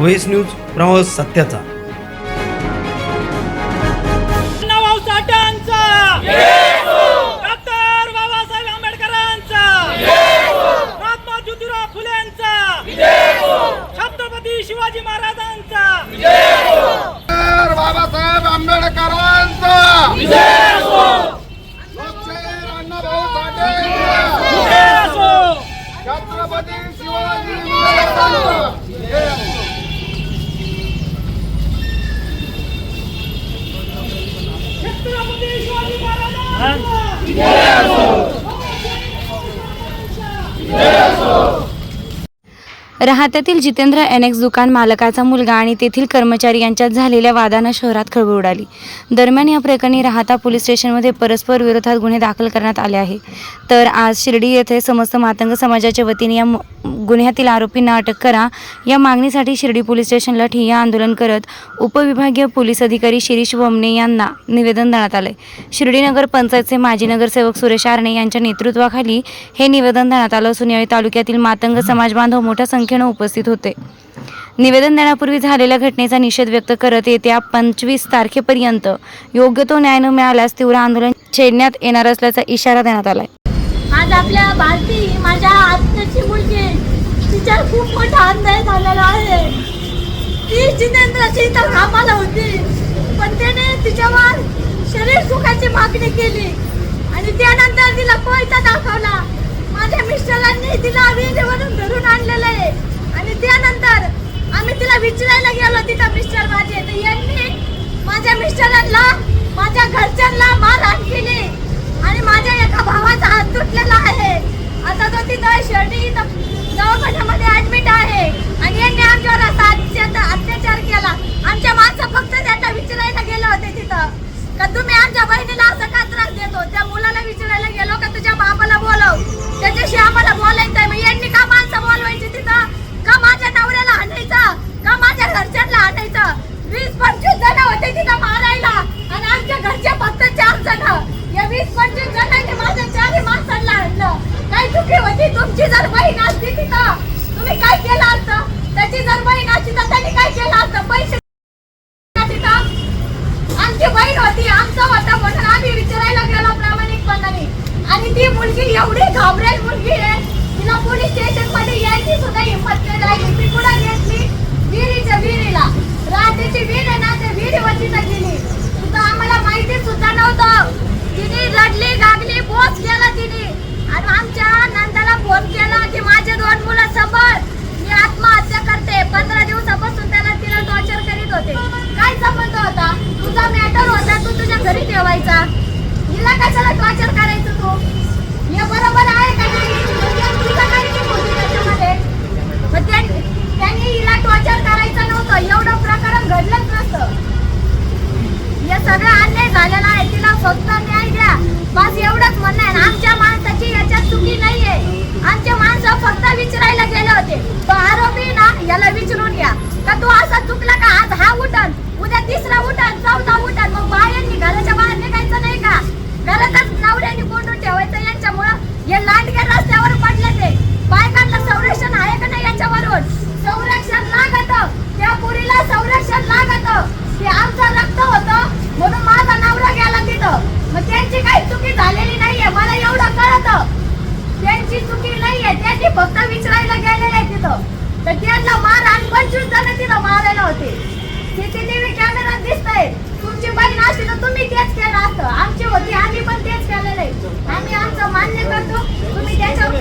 Voice news प्रवास सत्याचा. भाऊ साठ्यांचा डॉक्टर बाबासाहेब आंबेडकरांचा. महात्मा ज्योतिराव फुलेंचा. छत्रपती शिवाजी महाराजांचा. डॉक्टर बाबासाहेब आंबेडकरांचा. छत्रपती शिवाजी महाराजांचा. महाराजांचा राहत्यातील जितेंद्र एनेक्स दुकान मालकाचा मुलगा आणि तेथील कर्मचारी यांच्यात झालेल्या वादानं शहरात खळबळ उडाली. दरम्यान या प्रकरणी राहता पोलीस स्टेशनमध्ये परस्पर विरोधात गुन्हे दाखल करण्यात आले आहे. तर आज शिर्डी येथे समस्त मातंग समाजाच्या वतीने या मु- गुन्ह्यातील आरोपींना अटक करा. या मागणीसाठी शिर्डी पोलीस स्टेशनला ठिय्या आंदोलन करत उपविभागीय पोलीस अधिकारी शिरीष वमने यांना निवेदन देण्यात आले शिर्डी नगर पंचायतचे माजी नगरसेवक सुरेश आरणे यांच्या नेतृत्वाखाली हे निवेदन देण्यात आलं असून यावेळी तालुक्यातील मातंग समाज बांधव मोठ्या संख्येनं संख्येनं उपस्थित होते. निवेदन देण्यापूर्वी झालेल्या घटनेचा निषेध व्यक्त करत येत्या पंचवीस तारखेपर्यंत योग्य तो न्याय न मिळाल्यास तीव्र आंदोलन छेडण्यात येणार असल्याचा इशारा देण्यात आलाय. आज आपल्या भारती माझ्या आत्याची मुलगी तिच्यावर खूप मोठा अन्याय झालेला आहे. ती जितेंद्राची तर कामाला होती पण त्याने तिच्यावर शरीर सुखाची मागणी केली आणि त्यानंतर तिला कोयता दाखवला. माझ्या मिस्टरांनी तिला विहिरीवरून धरून आणलेलं आहे आणि त्यानंतर आम्ही तिला विचारायला गेलो तिथं मिस्टर माझे तर यांनी माझ्या मिस्टरांना माझ्या घरच्यांना मारहाण केली आणि माझ्या एका भावाचा हात तुटलेला आहे. आता तो तिथं शिर्डी दवाखान्यामध्ये ऍडमिट आहे. आणि यांनी आमच्यावर असा अत्याचार अत्याचार केला. आमच्या माणसं फक्त त्यांना विचारायला गेले होते तिथं. का तुम्ही आमच्या बहिणीला असं का त्रास देतो? त्या मुलाला विचारायला गेलो का तुझ्या बापाला बोलव त्याच्याशी आम्हाला बोलायचंय मग यांनी का माणसं बोलवायची तिथं का माझ्या नवऱ्याला आणायचं का माझ्या घरच्यांना आणायचं वीस पंचवीस जण होते तिथं मारायला आणि आमच्या घरचे फक्त चार जण पण वीस पंचवीस जणांनी माझ्या चारही माणसांना आणलं. काय चुकी होती? तुमची जर बहीण असती ती का? तुम्ही काय केलं असतं? त्याची जर बहीण असती तर त्यांनी काय केलं असतं? पैसे आमची बहीण होती. आमचं होतं म्हणून आम्ही विचारायला गेलो प्रामाणिकपणाने आणि ती मुलगी एवढी घाबरेल मुलगी आहे. तिला पोलीस स्टेशनमध्ये यायची सुद्धा हिंमत नाही राहिली. ती कुठं घेतली विहिरीच्या विहिरीला. रात्रीची विहीर आहे ना त्या विहिरीवर तिथं गेली. सुद्धा आम्हाला माहिती सुद्धा नव्हतं. तिने रडली गागली बोच केला तिने. आणि आमच्या नंदाला फोन केला की माझे दोन मुलं समोर मी आत्महत्या करते. पंधरा दिवसापासून त्याला तिला टॉर्चर करीत होते. काय संबंध होता? तुझा मॅटर होता तू तुझ्या घरी ठेवायचा. हिला कशाला टॉर्चर करायचं तू? हे बरोबर आहे का नाही? त्यांनी हिला टॉर्चर करायचं नव्हतं. एवढं प्रकरण घडलंच नसतं. सगळं अन्याय झालेला आहे. तिला फक्त न्याय द्या. बस एवढंच म्हणणं आहे. आमच्या माणसाची याच्यात चुकी नाहीये. आमचे माणसं फक्त विचारायला गेले होते. तो आरोपी ना याला विचारून घ्या का तू असा चुकला का आज हा उठन उद्या तिसरा उठन चौथा उठन मग बायांनी घराच्या बाहेर निघायचं नाही का घरातच नवऱ्याने कोंडून ठेवायचं यांच्यामुळं हे लांडगे रस्त्यावर पडले ते बायकांना संरक्षण आहे का नाही याच्यावरून संरक्षण लागत त्या पुरीला संरक्षण लागत ते आमचं रक्त होतं म्हणून माझा नवरा गेला तिथं मग त्यांची काही चुकी झालेली नाहीये मला एवढं कळत त्यांची चुकी नाहीये त्यांनी फक्त विचारायला गेलेले आहे तिथं तर त्यांना मार आणि पंचवीस जण तिथं मारायला होते. सीसीटीव्ही कॅमेरा दिसतंय. तुमची बहीण असती तर तुम्ही तेच केलं असतं. आमची होती आम्ही पण तेच केलेलं आहे आम्ही आमचं मान्य करतो. तुम्ही त्याच्यावर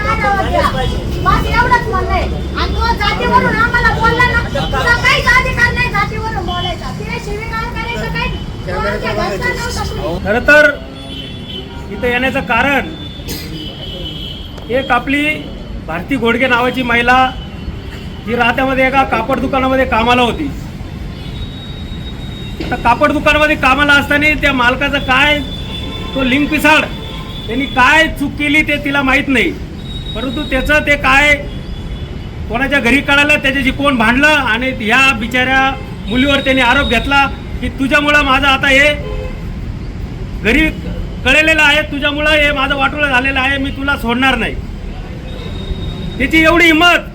बस एवढंच म्हणणं आहे आणि तो जातीवरून आम्हाला बोलला ना तुझा काहीच अधिकार नाही जातीवरून बोलायचा. तिने शिवीगाळ करायचं काही तो आमच्या घरचा नव्हता कुणी. खरं तर इथं येण्याचं कारण एक आपली भारती घोडगे नावाची महिला ही राहत्यामध्ये एका कापड दुकानामध्ये कामाला होती. तर कापड दुकानामध्ये कामाला असताना त्या मालकाचं काय तो लिंक पिसाड त्यांनी काय चूक केली ते तिला माहीत नाही. परंतु त्याचं ते काय कोणाच्या घरी कळालं त्याच्याशी कोण भांडलं आणि ह्या बिचाऱ्या मुलीवर त्यांनी आरोप घेतला की तुझ्यामुळं माझं आता हे घरी कळलेलं आहे तुझ्यामुळं हे माझं वाटोळं झालेलं आहे मी तुला सोडणार नाही. त्याची एवढी हिंमत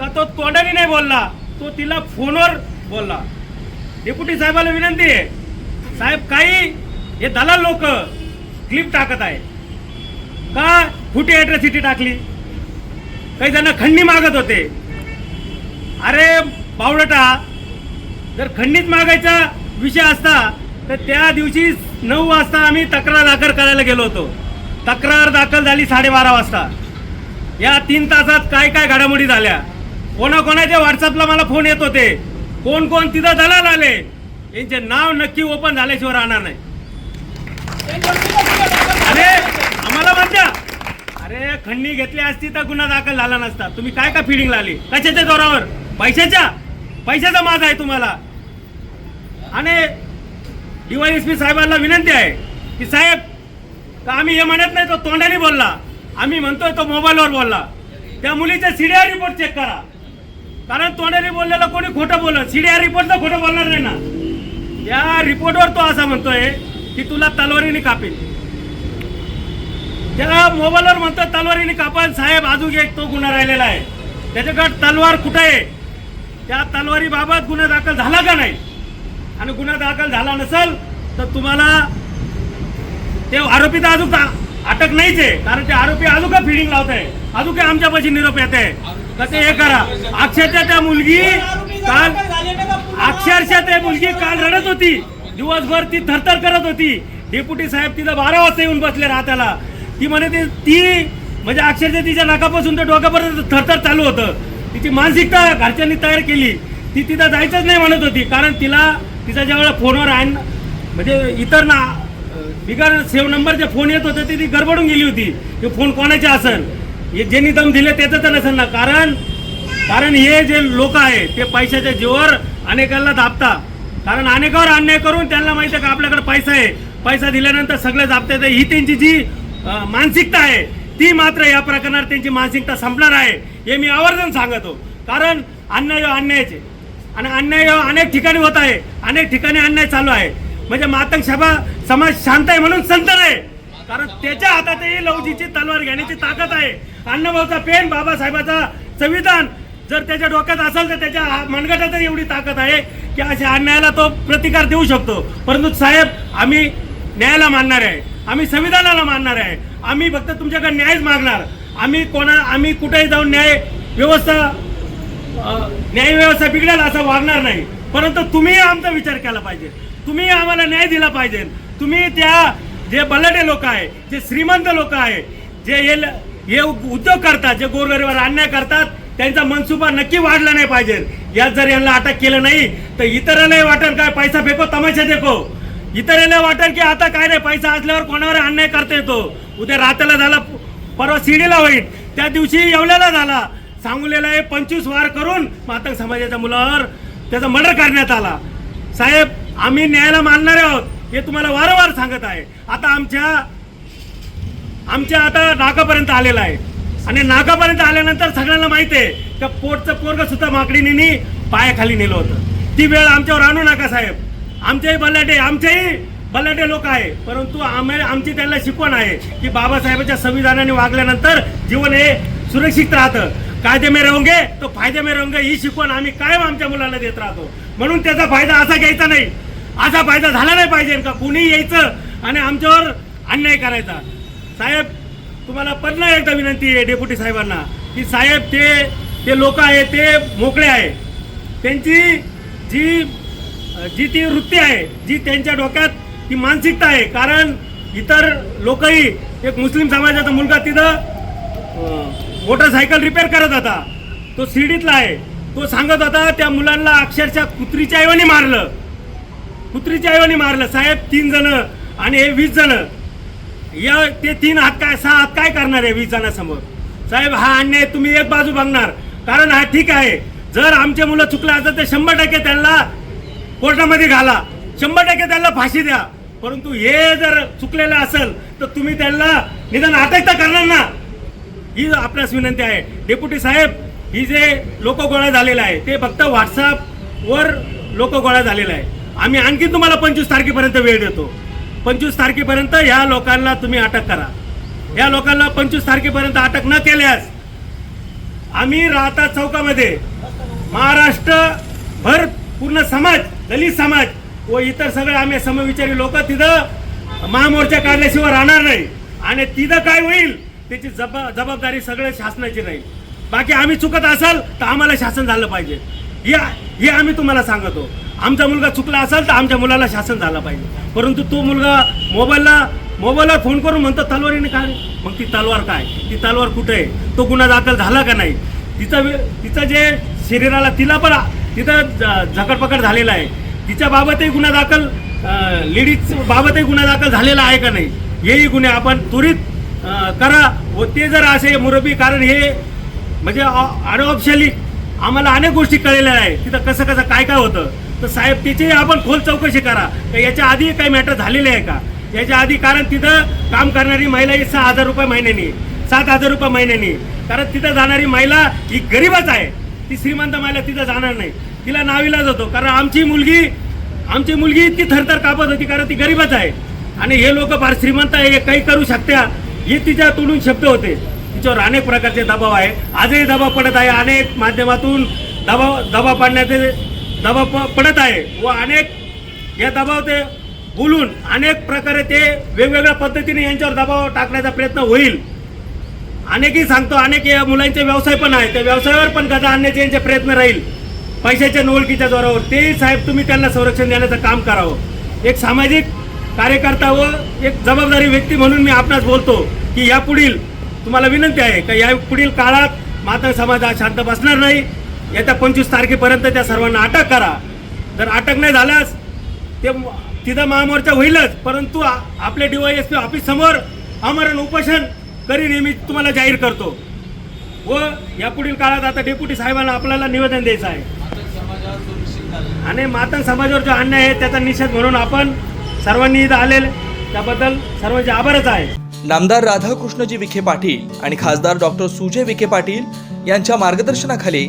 का तो तोंडाने नाही बोलला? तो तिला फोनवर बोलला. डेप्युटी साहेबाला विनंती आहे. साहेब काही हे दलाल लोक क्लिप टाकत आहे का कुठे ॲट्रॉसिटी टाकली? काही जण खंडी मागत होते. अरे बावळटा जर खंडीत मागायचा विषय असता तर त्या दिवशी नऊ वाजता आम्ही तक्रार दाखल करायला गेलो होतो. तक्रार दाखल झाली साडेबारा वाजता. या तीन तासात काय काय घडामोडी झाल्या? कोणाकोणाच्या व्हॉट्सअपला मला फोन येत होते. कोण कोण तिथं दलाल आले यांचे नाव नक्की ओपन झाल्याशिवाय राहणार नाही. अरे आम्हाला म्हणत्या अरे खंडी घेतली असती तर गुन्हा दाखल झाला नसता. तुम्ही काय का फिडिंग लाली कशाच्या जोरावर? पैशाच्या? पैशाचा माझा आहे तुम्हाला. आणि डीवायएसपी साहेबांना विनंती आहे की साहेब का आम्ही हे म्हणत नाही? तो तोंडाने बोलला. आम्ही म्हणतोय तो मोबाईलवर बोलला. त्या मुलीचे सीडीआर रिपोर्ट चेक करा. कारण तोंडाने बोललेलं कोणी खोटं बोलत सीडीआर रिपोर्ट तर खोटं बोलणार नाही ना. या रिपोर्टवर तो असा म्हणतोय की तुला तलवारीने कापेल. त्या मोबाईलवर म्हणतो तलवारीने कापन साहेब अजून एक तो गुन्हा राहिलेला आहे. त्याच्याकडे तलवार कुठे आहे? त्या तलवारीबाबत गुन्हा दाखल झाला का नाही? आणि गुन्हा दाखल झाला नसेल तर तुम्हाला ते आरोपी तर अजून अटक नाहीच आहे. कारण ते आरोपी अजून का फिडिंग लावत आहे अजून काय आमच्यापाशी निरोप येत आहे तर ते हे करा? अक्षरशः त्या मुलगी काल अक्षरशः त्या मुलगी काल रडत होती. दिवसभर ती थरथर करत होती. डेप्युटी साहेब तिथं बारा वाजता येऊन बसले राहत्याला ती म्हणे ते ती म्हणजे अक्षरशः तिच्या नाकापासून तर डोक्यापर्यंत थरथर चालू होतं. तिची मानसिकता घरच्यांनी तयार केली. ती तिथं जायचंच नाही म्हणत होती. कारण तिला तिचा ज्यावेळेला फोनवर आहे ना, म्हणजे इतर ना बिगर सेव्ह नंबरचे फोन येत होते ते ती गडबडून गेली होती. की फोन कोणाचे असेल? हे ज्यांनी दम दिले त्याचं तर नसेल ना. कारण कारण हे जे लोक आहे ते पैशाच्या जीवावर अनेकांना दाबता. कारण अनेकावर अन्याय करून त्यांना माहिती आहे का आपल्याकडे पैसा आहे. पैसा दिल्यानंतर सगळे दाबता येतं ही त्यांची जी मानसिकता आहे ती मात्र या प्रकरणात त्यांची मानसिकता संपणार आहे हे मी आवर्जून सांगतो. कारण अन्याय अन्यायाचे आणि अन्याय अनेक ठिकाणी होत आहे. अनेक ठिकाणी अन्याय चालू आहे. म्हणजे मातंग सभा समाज शांत आहे म्हणून संत आहे कारण त्याच्या हातातही लवजीची तलवार घेण्याची ताकद आहे. अण्णाभाऊचा पेन बाबासाहेबाचा संविधान. जर त्याच्या डोक्यात असेल तर त्याच्या हा- मनगटात एवढी ताकद आहे की अशा अन्यायाला तो प्रतिकार देऊ शकतो. परंतु साहेब आम्ही न्यायाला मानणार आहे. आम्ही संविधानाला मानणार आहे. आम्ही फक्त तुमच्याकडे न्यायच मागणार. आम्ही कोणा आम्ही कुठेही जाऊन न्याय व्यवस्था न्यायव्यवस्था न्याय व्यवस्था बिघडेल असं वागणार नाही. परंतु तुम्ही आमचा विचार केला पाहिजे. तुम्ही आम्हाला न्याय दिला पाहिजे. तुम्ही त्या जे बलाढ्य लोक आहे जे श्रीमंत लोक आहे जे हे हे उद्योग करतात जे गोरगरिबावर अन्याय करतात त्यांचा मनसुबा नक्की वाढला नाही पाहिजे. यात जर यांना अटक केलं नाही तर इतरांनाही वाटेल काय पैसा फेको तमाशा देखो. इतरांना वाटेल की आता काय नाही पैसा असल्यावर कोणावर अन्याय करता येतो? उद्या रात्याला झाला परवा शिडीला होईल. त्या दिवशी येवल्याला झाला. सांगुलेला हे पंचवीस वार करून मातंग समाजाच्या मुलावर त्याचा मर्डर करण्यात आला. साहेब आम्ही न्यायाला मानणार आहोत. हे तुम्हाला वारंवार सांगत आहे. आता आमच्या आमच्या आता नाकापर्यंत आलेला आहे. आणि नाकापर्यंत आल्यानंतर सगळ्यांना माहिती आहे का पोटचं पोरग सुद्धा माकडीने पायाखाली नेलं होतं. ती वेळ आमच्यावर आणू नका साहेब. आमच्याही बलाटे आमच्याही बलाढ्य लोक आहे. परंतु आम्ही आमची त्यांना शिकवण आहे की बाबासाहेबांच्या संविधानाने वागल्यानंतर जीवन हे सुरक्षित राहतं. कायदे मे रहोगे तो फायदे मे रहोगे ही शिकवण आम्ही कायम आमच्या मुलांना देत राहतो. म्हणून त्याचा फायदा असा घ्यायचा नाही. असा फायदा झाला नाही पाहिजे का? कुणी यायचं आणि आमच्यावर अन्याय करायचा. साहेब तुम्हाला पुन्हा एकदा विनंती आहे डेप्युटी साहेबांना की साहेब ते ते लोक आहे ते मोकळे आहे त्यांची जी जी ती वृत्ती आहे जी त्यांच्या डोक्यात ती मानसिकता आहे कारण इतर लोकही एक मुस्लिम समाजाचा मुलगा तिथं मोटरसायकल रिपेअर करत होता. तो शिर्डीतला आहे. तो सांगत होता त्या मुलांना अक्षरशः कुत्रीच्या ऐवणी मारलं. कुत्रीच्या ऐवणी मारलं. साहेब तीन जण आणि हे वीस जण. या ते तीन हात काय सहा हात काय करणार आहे वीस जणांसमोर साहेब हा अन्याय तुम्ही एक बाजू बघणार. कारण हा ठीक आहे. जर आमचे मुलं चुकलं असतं तर शंभर टक्के त्यांना कोर्टामध्ये घाला. शंभर टक्के त्यांना फाशी द्या. परंतु हे जर चुकलेलं असेल तर तुम्ही त्यांना निदान अटक तर करणार ना. ही आपल्यास विनंती आहे. डेप्युटी साहेब ही जे लोक गोळा झालेलं आहे ते फक्त व्हॉट्सअपवर लोक गोळा झालेलं आहे. आम्ही आणखी तुम्हाला पंचवीस तारखेपर्यंत वेळ देतो. पंचवीस तारखेपर्यंत ह्या लोकांना तुम्ही अटक करा. या लोकांना पंचवीस तारखेपर्यंत अटक न केल्यास आम्ही राहता चौकामध्ये महाराष्ट्रभर पूर्ण समाज दलित समाज व इतर सगळे आम्ही समविचारी लोक तिथं महामोर्चा काढल्याशिवाय राहणार नाही. आणि तिथं काय होईल त्याची जबा जबाबदारी सगळं शासनाची राहील. बाकी आम्ही चुकत असाल तर आम्हाला शासन झालं पाहिजे. या हे आम्ही तुम्हाला सांगतो. आमचा मुलगा चुकला असेल तर आमच्या मुलाला शासन झाला पाहिजे. परंतु तो मुलगा मोबाईलला मोबाईलवर फोन करून म्हणतो तलवारीने काय मग ती तलवार काय? ती तलवार कुठे आहे? तो गुन्हा दाखल झाला का नाही? तिचा वे- तिचं जे शरीराला तिला पण तिथं ज- झकडपकड झालेला आहे. तिच्या बाबतही गुन्हा दाखल लेडीज बाबतही गुन्हा दाखल झालेला आहे का नाही? हेही गुन्हे आपण त्वरित करा. व ते जर असे मुरबी कारण हे म्हणजे अनऑफिशियली आम्हाला अनेक गोष्टी कळलेल्या आहे तिथं कसं कसं काय काय होतं? तर साहेब तिची आपण खोल चौकशी करा. तर याच्या आधी काही मॅटर झालेले आहे का? याच्या आधी कारण तिथं काम करणारी महिला ही सहा हजार रुपये महिन्यानी सात हजार रुपये महिन्यानी. कारण तिथं जाणारी महिला ही गरीबच आहे. ती श्रीमंत महिला तिथं जाणार नाही. तिला नाविला जातो कारण आमची मुलगी आमची मुलगी इतकी थरथर कापत होती कारण ती गरीबच आहे. आणि हे लोक फार श्रीमंत आहे हे काही करू शकत्या. हे तिच्या तोडून शब्द होते. तिच्यावर अनेक प्रकारचे दबाव आहे. आजही दबाव पडत आहे. अनेक माध्यमातून दबाव दबाव पाडण्याचे दबाव प- पडत आहे व अनेक या दबाव ते बोलून अनेक प्रकारे ते वेगवेगळ्या पद्धतीने यांच्यावर दबाव टाकण्याचा प्रयत्न होईल. अनेकही सांगतो अनेक या मुलांचे व्यवसाय पण आहे त्या व्यवसायावर पण गदा आणण्याचे यांचे प्रयत्न राहील. पैशाच्या नोळकीच्या जोरावर. तेही साहेब तुम्ही त्यांना संरक्षण देण्याचं काम करावं. एक सामाजिक कार्यकर्ता व एक जबाबदारी व्यक्ती म्हणून मी आपणास बोलतो की यापुढील तुम्हाला विनंती आहे का या पुढील काळात माता समाज हा शांत बसणार नाही? येत्या पंचवीस तारखेपर्यंत त्या सर्वांना अटक करा. जर अटक नाही झाल्यास ते तिथं महामोर्चा होईलच परंतु आ- आपल्या डीवायएसपी ऑफिस समोर आमरण उपोषण करी नेहमी तुम्हाला जाहीर करतो. व यापुढील काळात आता डेप्युटी साहेबांना आपल्याला निवेदन द्यायचं आहे. आणि मातन समाजावर जो अन्याय आहे त्याचा निषेध म्हणून आपण सर्वांनी इथं आलेले. त्याबद्दल सर्वांचे आभारच आहे. नामदार राधाकृष्णजी विखे पाटील आणि खासदार डॉक्टर सुजय विखे पाटील यांच्या मार्गदर्शनाखाली